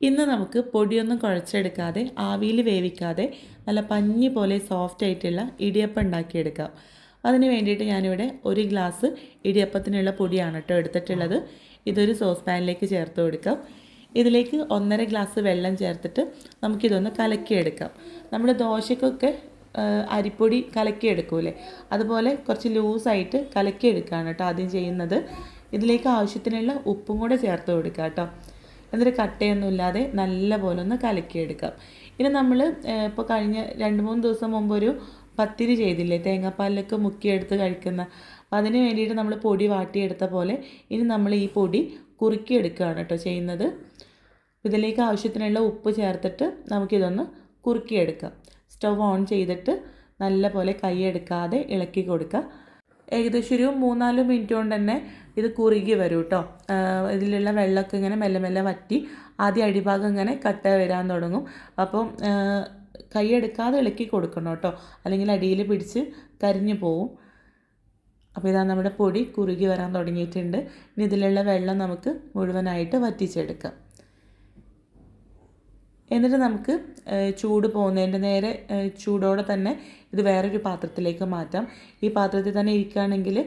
ഇന്ന് നമുക്ക് പൊടിയൊന്നും കുഴച്ചെടുക്കാതെ ആവിയിൽ വേവിക്കാതെ നല്ല പഞ്ഞി പോലെ സോഫ്റ്റ് ആയിട്ടുള്ള ഇടിയപ്പം ഉണ്ടാക്കിയെടുക്കാം. അതിന് വേണ്ടിയിട്ട് ഞാനിവിടെ ഒരു ഗ്ലാസ് ഇടിയപ്പത്തിനുള്ള പൊടിയാണ് കേട്ടോ എടുത്തിട്ടുള്ളത്. ഇതൊരു സോസ് പാനിലേക്ക് ചേർത്ത് കൊടുക്കാം. ഇതിലേക്ക് ഒന്നര ഗ്ലാസ് വെള്ളം ചേർത്തിട്ട് നമുക്കിതൊന്ന് കലക്കിയെടുക്കാം. നമ്മുടെ ദോശക്കൊക്കെ അരിപ്പൊടി കലക്കിയെടുക്കൂലേ അതുപോലെ കുറച്ച് ലൂസായിട്ട് കലക്കിയെടുക്കുകയാണ് കേട്ടോ ആദ്യം ചെയ്യുന്നത്. ഇതിലേക്ക് ആവശ്യത്തിനുള്ള ഉപ്പും കൂടെ ചേർത്ത് കൊടുക്കുക കേട്ടോ എന്നിട്ട് കട്ടയൊന്നും ഇല്ലാതെ നല്ല പോലെ ഒന്ന് കലക്കിയെടുക്കാം. ഇനി നമ്മൾ ഇപ്പോൾ കഴിഞ്ഞ രണ്ട് മൂന്ന് ദിവസം മുമ്പ് ഒരു പത്തിരി ചെയ്തില്ലേ തേങ്ങാപ്പാലിലൊക്കെ മുക്കിയെടുത്ത് കഴിക്കുന്ന. അപ്പോൾ അതിന് വേണ്ടിയിട്ട് നമ്മൾ പൊടി വാട്ടിയെടുത്ത പോലെ ഇനി നമ്മൾ ഈ പൊടി കുറുക്കിയെടുക്കുകയാണ് കേട്ടോ ചെയ്യുന്നത്. ഇതിലേക്ക് ആവശ്യത്തിനുള്ള ഉപ്പ് ചേർത്തിട്ട് നമുക്കിതൊന്ന് കുറുക്കിയെടുക്കാം. സ്റ്റവ് ഓൺ ചെയ്തിട്ട് നല്ല പോലെ കൈയെടുക്കാതെ ഇളക്കി കൊടുക്കുക. ഏകദേശം ഒരു മൂന്നാൽ മിനിറ്റ് കൊണ്ട് തന്നെ ഇത് കുറുകി വരും കേട്ടോ ഇതിലുള്ള വെള്ളമൊക്കെ ഇങ്ങനെ മെല്ലെ മെല്ലെ വറ്റി ആദ്യം അടിഭാഗം ഇങ്ങനെ കട്ട വരാൻ തുടങ്ങും. അപ്പം കൈയെടുക്കാതെ ഇളക്കി കൊടുക്കണം കേട്ടോ അല്ലെങ്കിൽ അടിയിൽ പിടിച്ച് കരിഞ്ഞു പോവും. അപ്പോൾ ഇതാ നമ്മുടെ പൊടി കുറുകി വരാൻ തുടങ്ങിയിട്ടുണ്ട്. ഇനി ഇതിലുള്ള വെള്ളം നമുക്ക് മുഴുവനായിട്ട് വറ്റിച്ചെടുക്കാം. എന്നിട്ട് നമുക്ക് ചൂട് പോകുന്നതിന്റെ നേരെ ചൂടോടെ തന്നെ ഇത് വേറൊരു പാത്രത്തിലേക്ക് മാറ്റാം. ഈ പാത്രത്തിൽ തന്നെ ഇരിക്കുകയാണെങ്കിൽ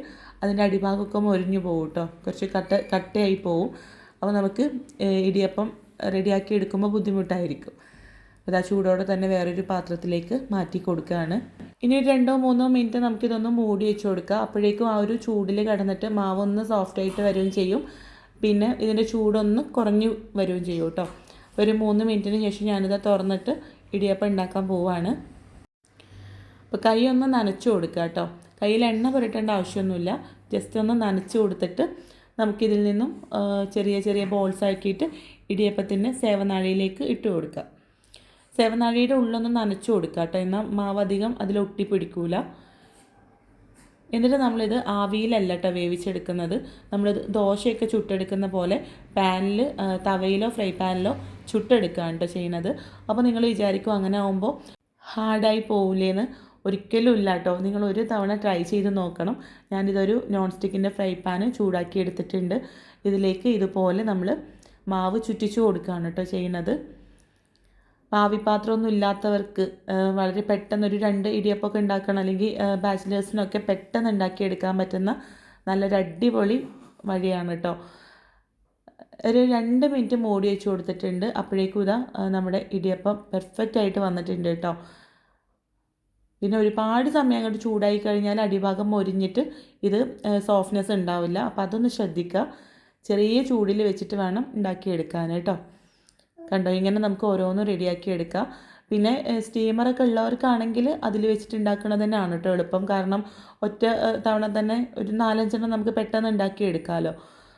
അതിന്റെ അടിഭാഗമൊക്കെ മൊരിഞ്ഞു പോകും കേട്ടോ. കുറച്ച് കട്ട കട്ടയായി പോവും. അപ്പോൾ നമുക്ക് ഇടിയപ്പം റെഡിയാക്കി എടുക്കുമ്പോൾ ബുദ്ധിമുട്ടായിരിക്കും. അത് ആ ചൂടോടെ തന്നെ വേറൊരു പാത്രത്തിലേക്ക് മാറ്റി കൊടുക്കുകയാണ്. ഇനി ഒരു രണ്ടോ മൂന്നോ മിനിറ്റ് നമുക്കിതൊന്ന് മൂടി വെച്ച് കൊടുക്കുക. അപ്പോഴേക്കും ആ ഒരു ചൂടിൽ കിടന്നിട്ട് മാവൊന്ന് സോഫ്റ്റായിട്ട് വരികയും ചെയ്യും. പിന്നെ ഇതിന്റെ ചൂടൊന്ന് കുറഞ്ഞു വരികയും ചെയ്യും കേട്ടോ. ഒരു മൂന്ന് മിനിറ്റിന് ശേഷം ഞാനിത് തുറന്നിട്ട് ഇടിയപ്പം ഉണ്ടാക്കാൻ പോവാണ്. അപ്പോൾ കൈ ഒന്ന് നനച്ച് കൊടുക്കുക കേട്ടോ. കയ്യിൽ എണ്ണ പുരട്ടേണ്ട ആവശ്യമൊന്നുമില്ല. ജസ്റ്റ് ഒന്ന് നനച്ച് കൊടുത്തിട്ട് നമുക്കിതിൽ നിന്നും ചെറിയ ചെറിയ ബോൾസ് ആക്കിയിട്ട് ഇടിയപ്പത്തിന്റെ സേവനാഴിയിലേക്ക് ഇട്ട് കൊടുക്കുക. സേവനാഴിയുടെ ഉള്ളൊന്ന് നനച്ച് കൊടുക്കുക കേട്ടോ. എന്നാൽ മാവ് അധികം അതിൽ ഒട്ടിപ്പിടിക്കൂല. എന്നിട്ട് നമ്മളിത് ആവിയിലല്ല കേട്ടോ വേവിച്ചെടുക്കുന്നത്. നമ്മളിത് ദോശയൊക്കെ ചുട്ടെടുക്കുന്ന പോലെ പാനിൽ തവയിലോ ഫ്രൈ പാനിലോ ചുട്ടെടുക്കുകയാണ് കേട്ടോ ചെയ്യുന്നത് അപ്പോൾ നിങ്ങൾ വിചാരിക്കും അങ്ങനെ ആകുമ്പോൾ ഹാർഡായി പോവില്ലേന്ന് ഒരിക്കലും ഇല്ല കേട്ടോ നിങ്ങൾ ഒരു തവണ ട്രൈ ചെയ്ത് നോക്കണം. ഞാനിതൊരു നോൺ സ്റ്റിക്കിന്റെ ഫ്രൈ പാന് ചൂടാക്കി എടുത്തിട്ടുണ്ട്. ഇതിലേക്ക് ഇതുപോലെ നമ്മൾ മാവ് ചുറ്റിച്ചു കൊടുക്കുകയാണ് കേട്ടോ ചെയ്യുന്നത് പാവിപ്പാത്രമൊന്നും ഇല്ലാത്തവർക്ക് വളരെ പെട്ടെന്ന് ഒരു രണ്ട് ഇടിയപ്പമൊക്കെ ഉണ്ടാക്കണം. അല്ലെങ്കിൽ ബാച്ചിലേഴ്സിനൊക്കെ പെട്ടെന്ന് ഉണ്ടാക്കിയെടുക്കാൻ പറ്റുന്ന നല്ലൊരു അടിപൊളി വഴിയാണ് കേട്ടോ ഒരു രണ്ട് മിനിറ്റ് മൂടി വെച്ച് കൊടുത്തിട്ടുണ്ട്. അപ്പോഴേക്കും ഇതാ നമ്മുടെ ഇടിയപ്പം പെർഫെക്റ്റ് ആയിട്ട് വന്നിട്ടുണ്ട് കേട്ടോ പിന്നെ ഒരുപാട് സമയം അങ്ങോട്ട് ചൂടായി കഴിഞ്ഞാൽ അടിഭാഗം മൊരിഞ്ഞിട്ട് ഇത് സോഫ്റ്റ്നെസ് ഉണ്ടാവില്ല. അപ്പോൾ അതൊന്ന് ശ്രദ്ധിക്കുക. ചെറിയ ചൂടിൽ വെച്ചിട്ട് വേണം ഉണ്ടാക്കിയെടുക്കാൻ കേട്ടോ കണ്ടോ? ഇങ്ങനെ നമുക്ക് ഓരോന്നും റെഡിയാക്കി എടുക്കാം. പിന്നെ സ്റ്റീമറൊക്കെ ഉള്ളവർക്കാണെങ്കിൽ അതിൽ വെച്ചിട്ട് ഉണ്ടാക്കുന്നത് തന്നെയാണ് കേട്ടോ എളുപ്പം. കാരണം ഒറ്റ തവണ തന്നെ ഒരു നാലഞ്ചെണ്ണം നമുക്ക് പെട്ടെന്ന് ഉണ്ടാക്കി എടുക്കാമല്ലോ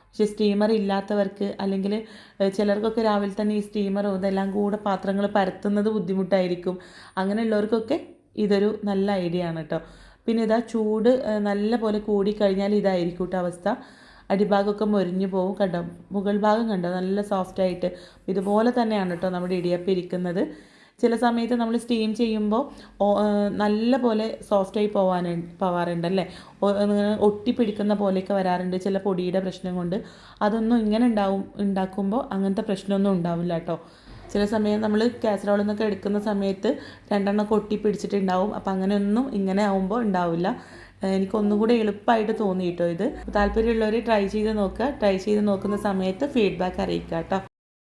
പക്ഷേ സ്റ്റീമർ ഇല്ലാത്തവർക്ക് അല്ലെങ്കിൽ ചിലർക്കൊക്കെ രാവിലെ തന്നെ ഈ സ്റ്റീമറും ഇതെല്ലാം കൂടെ പാത്രങ്ങൾ പരത്തുന്നത് ബുദ്ധിമുട്ടായിരിക്കും. അങ്ങനെയുള്ളവർക്കൊക്കെ ഇതൊരു നല്ല ഐഡിയ ആണ് കേട്ടോ പിന്നെ ഇതാ ചൂട് നല്ല പോലെ കൂടിക്കഴിഞ്ഞാൽ ഇതായിരിക്കും കേട്ടോ അവസ്ഥ. അടിഭാഗമൊക്കെ മൊരിഞ്ഞു പോകും കണ്ടോ? മുകൾ ഭാഗം കണ്ടോ? നല്ല സോഫ്റ്റ് ആയിട്ട് ഇതുപോലെ തന്നെയാണ് കേട്ടോ നമ്മുടെ ഇടിയപ്പം ഇരിക്കുന്നത്. ചില സമയത്ത് നമ്മൾ സ്റ്റീം ചെയ്യുമ്പോൾ നല്ല പോലെ സോഫ്റ്റായി പോവാൻ പോവാറുണ്ട് അല്ലേ? ഒട്ടിപ്പിടിക്കുന്ന പോലെയൊക്കെ വരാറുണ്ട് ചില പൊടിയുടെ പ്രശ്നം കൊണ്ട്. അതൊന്നും ഇങ്ങനെ ഉണ്ടാവും ഉണ്ടാക്കുമ്പോൾ അങ്ങനത്തെ പ്രശ്നമൊന്നും ഉണ്ടാവില്ല കേട്ടോ ചില സമയം നമ്മൾ കാസറോളിൽ നിന്നൊക്കെ എടുക്കുന്ന സമയത്ത് രണ്ടെണ്ണമൊക്കെ ഒട്ടിപ്പിടിച്ചിട്ടുണ്ടാവും അപ്പം അങ്ങനെയൊന്നും ഇങ്ങനെ ആവുമ്പോൾ ഉണ്ടാവില്ല. എനിക്കൊന്നും കൂടെ എളുപ്പമായിട്ട് തോന്നി കേട്ടോ ഇത് താല്പര്യമുള്ളവർ ട്രൈ ചെയ്ത് നോക്കുക. ട്രൈ ചെയ്ത് നോക്കുന്ന സമയത്ത് ഫീഡ്ബാക്ക് അറിയിക്കുക കേട്ടോ.